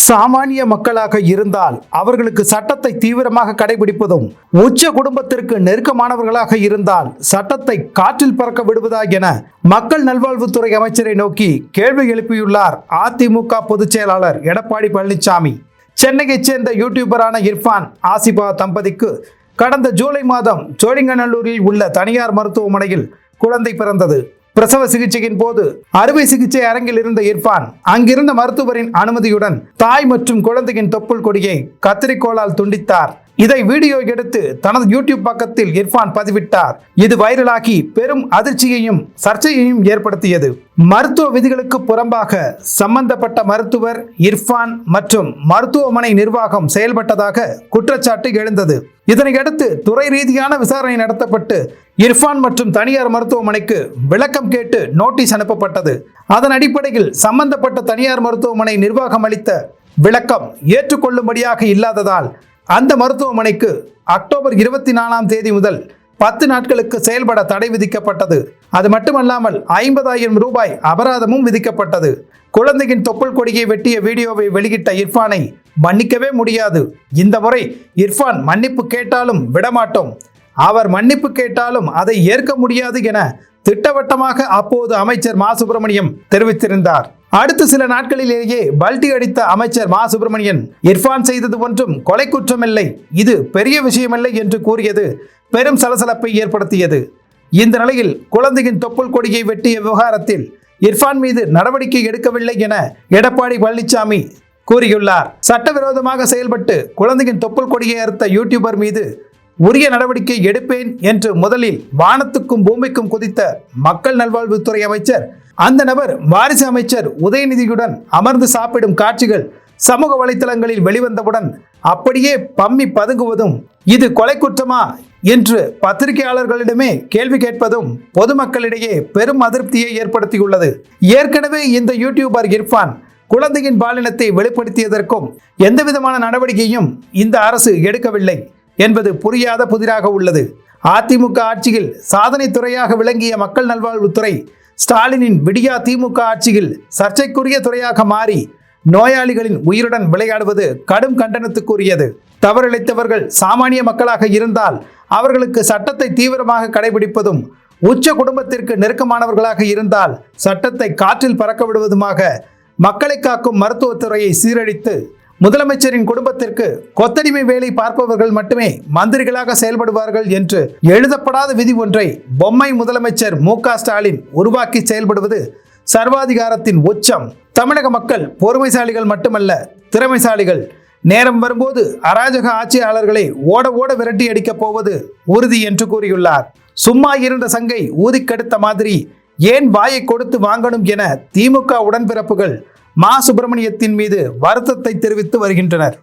சாமானிய மக்களாக இருந்தால் அவர்களுக்கு சட்டத்தை தீவிரமாக கடைபிடிப்பதும் உச்ச குடும்பத்திற்கு நெருக்கமானவர்களாக இருந்தால் சட்டத்தை காற்றில் பறக்க விடுவதா என மக்கள் நல்வாழ்வுத்துறை அமைச்சரை நோக்கி கேள்வி எழுப்பியுள்ளார் அதிமுக பொதுச் செயலாளர் எடப்பாடி பழனிசாமி சென்னையைச் சேர்ந்த யூடியூபரான இர்ஃபான் ஆசிபா தம்பதிக்கு கடந்த ஜூலை மாதம் சோழிங்கநல்லூரில் உள்ள தனியார் மருத்துவமனையில் குழந்தை பிறந்தது. பிரசவ சிகிச்சையின் போது அறுவை சிகிச்சை அரங்கில் இருந்த இர்பான் அங்கிருந்த மருத்துவரின் அனுமதியுடன் தாய் மற்றும் குழந்தையின் தொப்புள் கொடியை கத்திரிக்கோளால் துண்டித்தார். இதை வீடியோ எடுத்து தனது யூடியூப் பக்கத்தில் இர்ஃபான் பதிவிட்டார். இது வைரலாகி பெரும் அதிர்ச்சியையும் சர்ச்சையையும் ஏற்படுத்தியது. மருத்துவ விதிகளுக்கு புறம்பாக சம்பந்தப்பட்ட மருத்துவர் இர்ஃபான் மற்றும் மருத்துவமனை நிர்வாகம் செயல்பட்டதாக குற்றச்சாட்டு எழுந்தது. இதனையடுத்து துறை ரீதியான விசாரணை நடத்தப்பட்டு இர்ஃபான் மற்றும் தனியார் மருத்துவமனைக்கு விளக்கம் கேட்டு நோட்டீஸ் அனுப்பப்பட்டது. அதன் அடிப்படையில் சம்பந்தப்பட்ட தனியார் மருத்துவமனை நிர்வாகம் அளித்த விளக்கம் ஏற்றுக்கொள்ளும்படியாக இல்லாததால் அந்த மருத்துவமனைக்கு அக்டோபர் இருபத்தி நாலாம் தேதி முதல் பத்து நாட்களுக்கு செயல்பட தடை விதிக்கப்பட்டது. அது மட்டுமல்லாமல் ஐம்பதாயிரம் ரூபாய் அபராதமும் விதிக்கப்பட்டது. குழந்தையின் தொப்புள் கொடியை வெட்டிய வீடியோவை வெளியிட்ட இர்ஃபானை மன்னிக்கவே முடியாது. இந்த முறை இர்ஃபான் மன்னிப்பு கேட்டாலும் விடமாட்டோம். அவர் மன்னிப்பு கேட்டாலும் அதை ஏற்க முடியாது என திட்டவட்டமாக அப்போது அமைச்சர் மா. சுப்பிரமணியம் தெரிவித்திருந்தார். அடுத்த சில நாட்களிலேயே பல்டி அடித்த அமைச்சர் மா. சுப்பிரமணியன் இர்ஃபான் செய்தது ஒன்றும் கொலை குற்றமில்லை இது பெரிய விஷயமில்லை என்று கூறியது பெரும் சலசலப்பை ஏற்படுத்தியது. இந்த நிலையில் குழந்தையின் தொப்புள் கொடியை வெட்டிய விவகாரத்தில் இர்ஃபான் மீது நடவடிக்கை எடுக்கவில்லை என எடப்பாடி பழனிசாமி கூறியுள்ளார். சட்டவிரோதமாக செயல்பட்டு குழந்தையின் தொப்புள் கொடியை அறுத்த யூடியூபர் மீது உரிய நடவடிக்கை எடுப்பேன் என்று முதலில் வானத்துக்கும் பூமிக்கும் குதித்த மக்கள் நல்வாழ்வுத்துறை அமைச்சர் அந்த நபர் வாரிசு அமைச்சர் உதயநிதியுடன் அமர்ந்து சாப்பிடும் காட்சிகள் சமூக வலைத்தளங்களில் வெளிவந்தவுடன் அப்படியே பம்மி பதுங்குவதும் இது கொலை குற்றமா என்று பத்திரிகையாளர்களிடமே கேள்வி கேட்பதும் பொதுமக்களிடையே பெரும் அதிருப்தியை ஏற்படுத்தியுள்ளது. ஏற்கனவே இந்த யூடியூபர் இர்ஃபான் குழந்தையின் பாலினத்தை வெளிப்படுத்தியதற்கும் எந்தவிதமான நடவடிக்கையும் இந்த அரசு எடுக்கவில்லை என்பது புரியாத புதிராக உள்ளது. அதிமுக ஆட்சியில் சாதனை துறையாக விளங்கிய மக்கள் நல்வாழ்வுத்துறை ஸ்டாலினின் விடியா திமுக ஆட்சியில் சர்ச்சைக்குரிய துறையாக மாறி நோயாளிகளின் உயிருடன் விளையாடுவது கடும் கண்டனத்துக்குரியது. தவறிழைத்தவர்கள் சாமானிய மக்களாக இருந்தால் அவர்களுக்கு சட்டத்தை தீவிரமாக கடைபிடிப்பதும் உச்ச குடும்பத்திற்கு நெருக்கமானவர்களாக இருந்தால் சட்டத்தை காற்றில் பறக்க விடுவதுமாக மக்களை காக்கும் மருத்துவத்துறையை சீரழித்து முதலமைச்சரின் குடும்பத்திற்கு கொத்தடிமை வேலை பார்ப்பவர்கள் மட்டுமே மந்திரிகளாக செயல்படுவார்கள் என்று எழுதப்படாத விதி ஒன்றை பொம்மை முதலமைச்சர் மு ஸ்டாலின் உருவாக்கி செயல்படுவது சர்வாதிகாரத்தின் உச்சம். தமிழக மக்கள் பொறுமைசாலிகள் மட்டுமல்ல திறமைசாலிகள். நேரம் வரும்போது அராஜக ஆட்சியாளர்களை ஓட ஓட விரட்டி அடிக்கப் போவது உறுதி என்று கூறியுள்ளார். சும்மா இருந்த சங்கை ஊதிக்கெடுத்த மாதிரி ஏன் வாயை கொடுத்து வாங்கணும் என திமுக உடன்பிறப்புகள் மா சுப்பிரமணியத்தின் மீது வருத்தத்தை தெரிவித்து வருகின்றனர்.